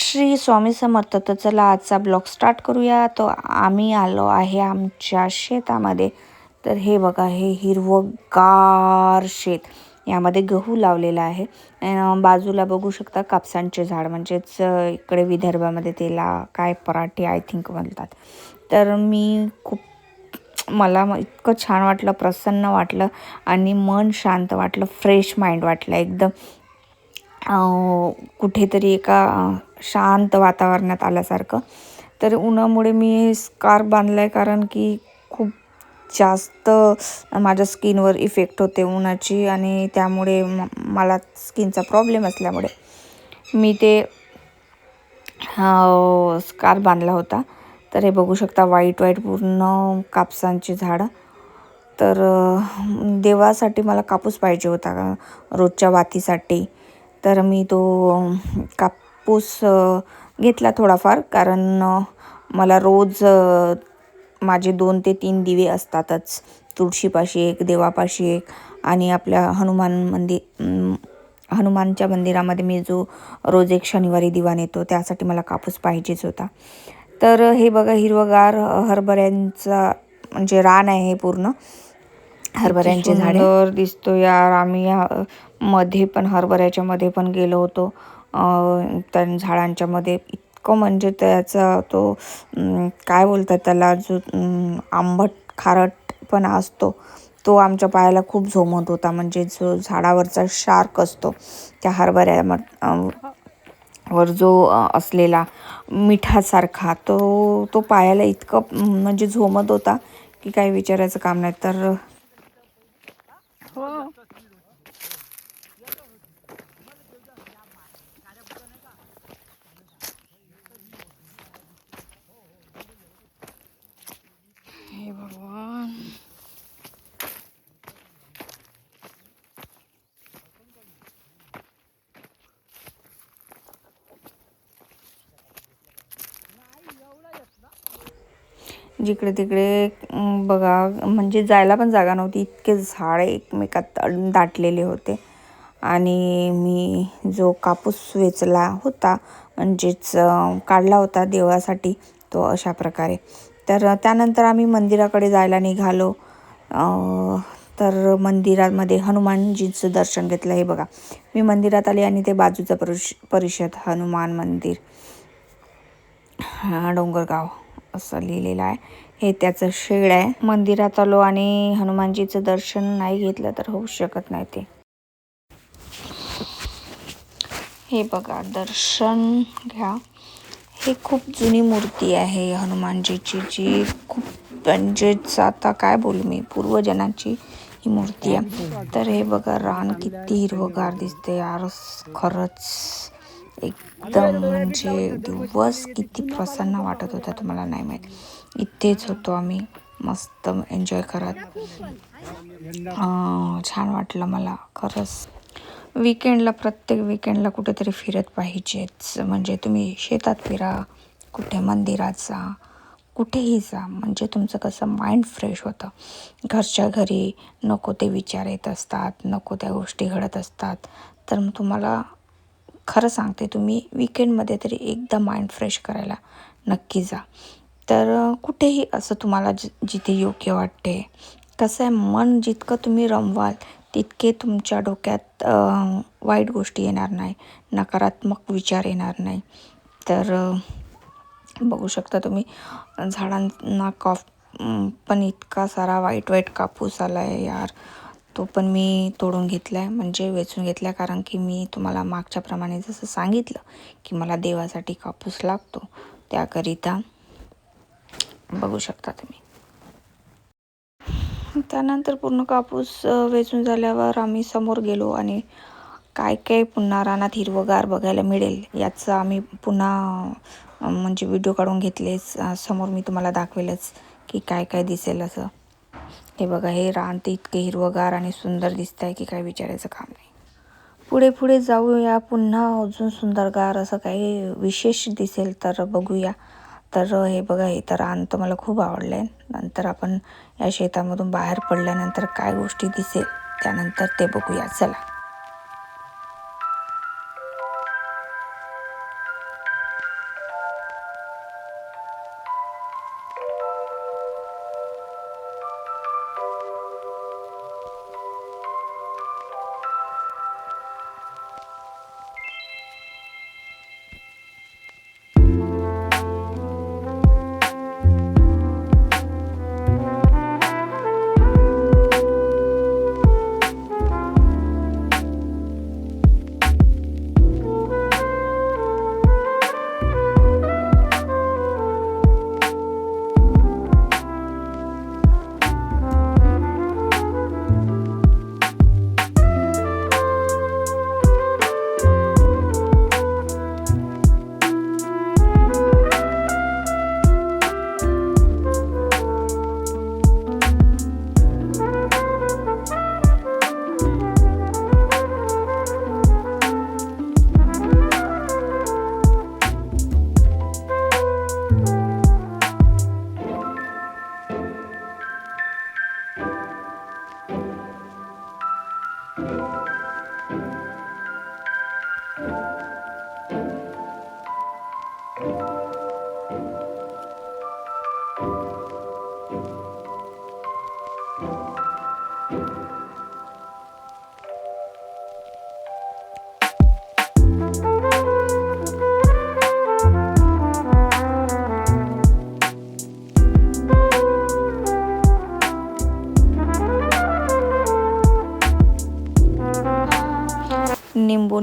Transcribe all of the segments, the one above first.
श्री स्वामी समर्थ. तर चला आजचा ब्लॉग स्टार्ट करूया. तो आम्ही आलो आहे आमच्या शेतामध्ये. तर हे बघा हे हिरवगार शेत. यामध्ये गहू लावलेला आहे. बाजूला बघू शकता कापसांचे झाड. म्हणजेच इकडे विदर्भामध्ये त्याला काय पराठे आय थिंक म्हणतात. तर मी खूप मला इतकं छान वाटलं प्रसन्न वाटलं आणि मन शांत वाटलं फ्रेश माइंड वाटलं एकदम. कुठेतरी एका शांत वातावरणात आल्यासारखं. तर उन्हामुळे मी स्कार्फ बांधला आहे कारण की खूप जास्त माझ्या स्किनवर इफेक्ट होते उन्हाची आणि त्यामुळे म मला स्किनचा प्रॉब्लेम असल्यामुळे मी ते स्कार्फ बांधला होता. तर हे बघू शकता वाईट वाईट पूर्ण कापसांची झाडं. तर देवासाठी मला कापूस पाहिजे होता रोजच्या वातीसाठी. तर मी तो काप कापूस घेतला थोडाफार. कारण मला रोज माझे दोन ते तीन दिवे असतातच. तुळशीपाशी एक देवापाशी एक आणि आपल्या हनुमान मंदिर हनुमानच्या मंदिरामध्ये मी जो रोज एक शनिवारी दिवा नेतो त्यासाठी मला कापूस पाहिजेच होता. तर हे बघा हिरवगार हरभऱ्यांचा म्हणजे रान आहे हे पूर्ण. हरभऱ्यांचे झाडं. दिसतो यार. आम्ही या- मध्ये पण हरभऱ्याच्या मध्ये पण गेलो होतो. त्या झाडांच्यामध्ये इतकं म्हणजे त्याचा तो काय बोलतात त्याला जो आंबट खारट पण असतो तो आमच्या पायाला खूप झोमत होता. म्हणजे जो झाडावरचा शार्क असतो त्या हरभऱ्या वर जो असलेला मिठासारखा तो तो पायाला इतकं म्हणजे झोमत होता की काही विचारायचं काम नाही. तर हो. जिकडे तिकडे बघा म्हणजे जायला पण जागा नव्हती. इतके झाडे एकमेकात दाटलेले होते. आणि मी जो कापूस वेचला होता म्हणजेच काढला होता देवासाठी तो अशा प्रकारे. तर त्यानंतर आम्ही मंदिराकडे जायला निघालो. तर मंदिरामध्ये हनुमानजीचं दर्शन घेतलं. हे बघा मी मंदिरात आले आणि ते बाजूचं परिष परिषद हनुमान मंदिर. हा डोंगरगाव. असं लिहिलेलं आहे. हे त्याचं शेड आहे. मंदिरात आलो आणि हनुमानजीचं दर्शन नाही घेतलं तर होऊ शकत नाही ते. हे बघा दर्शन घ्या. हे खूप जुनी मूर्ती आहे हनुमानजीची जी खूप म्हणजेच आता काय बोलू मी पूर्वजनांची ही मूर्ती आहे. तर हे बघा रान किती हिरवगार दिसते यार खरंच. एकदम म्हणजे दिवस किती प्रसन्न वाटत होता तुम्हाला नाही माहीत. इथेच होतो आम्ही मस्त एन्जॉय करत. छान वाटलं मला खरंच. विकेंडला प्रत्येक विकेंडला कुठेतरी फिरत पाहिजेच. म्हणजे तुम्ही शेतात फिरा कुठे मंदिरात जा कुठेही जा. म्हणजे तुमचं कसं माइंड फ्रेश होतं. घरच्या घरी नको ते विचार येत असतात नको त्या गोष्टी घडत असतात. तर मग तुम्हाला खरं सांगते तुम्ही विकेंडमध्ये तरी एकदा माइंड फ्रेश करायला नक्की जा. तर कुठेही असं तुम्हाला जि जिथे योग्य वाटते कसं आहे मन जितकं तुम्ही रमवाल तितके तुमच्या डोक्यात वाईट गोष्टी येणार नाही नकारात्मक विचार येणार नाही. तर बघू शकता तुम्ही झाडांना कॉफ पण इतका सारा वाईट वाईट कापूस आला आहे यार. तो पण मी तोडून घेतला आहे म्हणजे वेचून घेतला कारण की मी तुम्हाला मागच्याप्रमाणे जसं सांगितलं की मला देवासाठी कापूस लागतो त्याकरिता बघू शकता तुम्ही. त्यानंतर पूर्ण कापूस वेचून झाल्यावर आम्ही समोर गेलो आणि काय काय पुन्हा रानात हिरवगार बघायला मिळेल याचं आम्ही पुन्हा म्हणजे व्हिडिओ काढून घेतलेच. समोर मी तुम्हाला दाखवेलच की काय काय दिसेल असं. हे बघा हे रान ते इतके हिरवगार आणि सुंदर दिसत आहे की काय विचारायचं काम नाही. पुढे पुढे जाऊया. पुन्हा अजून सुंदरगार असं काही विशेष दिसेल तर बघूया. तर हे बघा हे तर रान तर मला खूप आवडलं आहे नंतर आपण या शेतामधून बाहेर पडल्यानंतर काय गोष्टी दिसेल त्यानंतर ते बघूया. चला.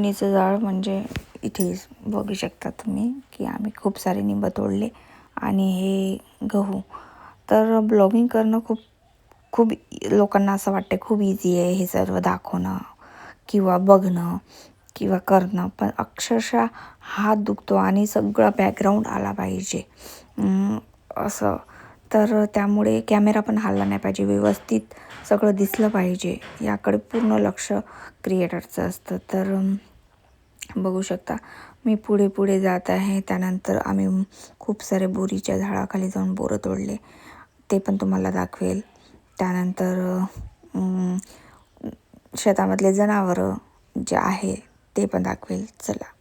फोडणीचं जाळ म्हणजे इथे बघू शकता तुम्ही की आम्ही खूप सारे निंब तोडले आणि हे गहू. तर ब्लॉगिंग करणं खूप खूप लोकांना असं वाटतं खूप इझी आहे हे सर्व दाखवणं किंवा बघणं किंवा करणं. पण अक्षरशः हात दुखतो आणि सगळा बॅकग्राऊंड आला पाहिजे. असं. तर त्यामुळे कॅमेरा पण हलला नाही पाहिजे व्यवस्थित सगळं दिसलं पाहिजे. याकडे पूर्ण लक्ष क्रिएटरचं असतं. तर बघू शकता. मी पुढे पुढे जात आहे. त्यानंतर आम्ही खूप सारे बोरीच्या झाडाखाली जाऊन बोरं तोडले. ते पण तुम्हाला दाखवेल. त्यानंतर शेतामधले जनावरं जे आहे ते पण दाखवेल. चला.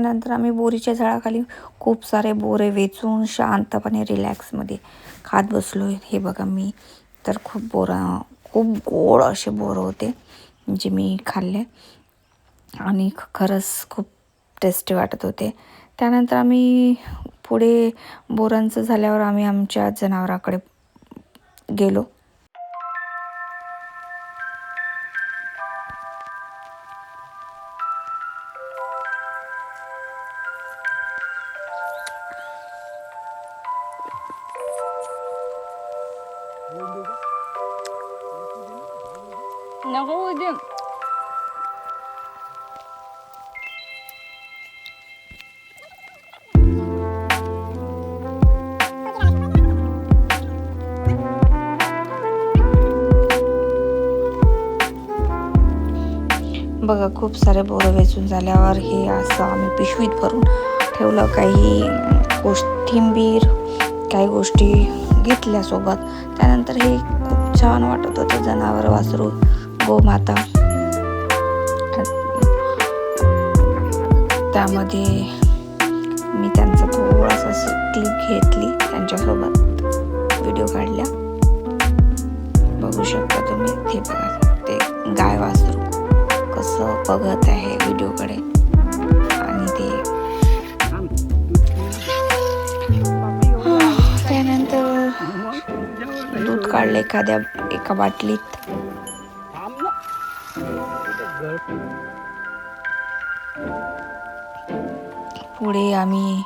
त्यानंतर आम्ही बोरीच्या झाडाखाली खूप सारे बोरे वेचून शांतपणे रिलॅक्समध्ये खात बसलो हे बघा मी. तर खूप बोरं खूप गोड असे बोरं होते जे मी खाल्ले. आणि ख- खरंच खूप टेस्टी वाटत होते. त्यानंतर आम्ही पुढे बोरांचं झाल्यावर आम्ही आमच्या जनावराकडे गेलो. नको उद्या बघा खूप सारे बोरं वेचून झाल्यावर हे असं आम्ही पिशवीत भरून ठेवलं. काही कोशिंबीर काही गोष्टी घेतल्यासोबत. त्यानंतर हे खूप छान वाटत होतं जनावर वासरू गोमाता. त्यामध्ये मी त्यांचा थोडासा क्लिप घेतली त्यांच्यासोबत व्हिडिओ काढल्या. बघू शकता तुम्ही ते बघा ते गाय वासरू कसं बघत आहे व्हिडिओकडे काढलं एखाद्या एका बाटलीत. पुढे आम्ही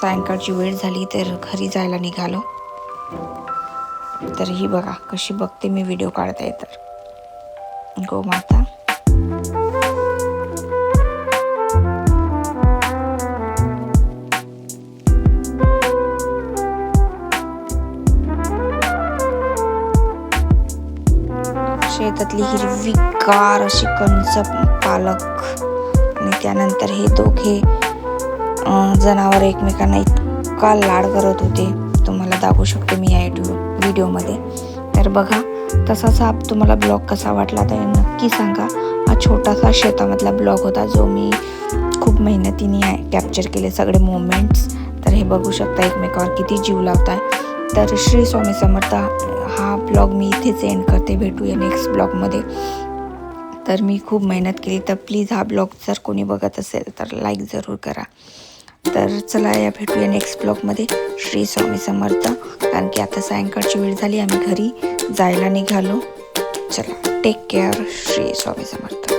सायंकाळची वेळ झाली तर घरी जायला निघालो. तर ही बघा कशी बघते मी व्हिडिओ काढता तर. गोमाता शेतातली हिरवीगार अशी कणस पालक. आणि त्यानंतर हे दोघे जनावर एकमेकांना इतका लाड करत होते. तुम्हाला दाखवू शकते मी या व्हिडिओमध्ये तर बघा तसाच हा तुम्हाला ब्लॉग कसा वाटला तर नक्की सांगा. हा छोटासा शेतामधला ब्लॉग होता जो मी खूप मेहनतीने कॅप्चर केले सगळे मोमेंट्स तर हे बघू शकता एकमेकावर किती जीव लावताय. तर श्री स्वामी समर्थ हा ब्लॉग मी इथेच एंड करते. भेटूया नेक्स्ट ब्लॉगमध्ये. तर मी खूप मेहनत केली. तर प्लीज हा ब्लॉग जर कोणी बघत असेल तर लाईक जरूर करा. तर चला या भेटूया नेक्स्ट ब्लॉगमध्ये. श्री स्वामी समर्थ. कारण की आता सायंकाळची वेळ झाली आम्ही घरी जायला निघालो. चला टेक केअर श्री स्वामी समर्थ.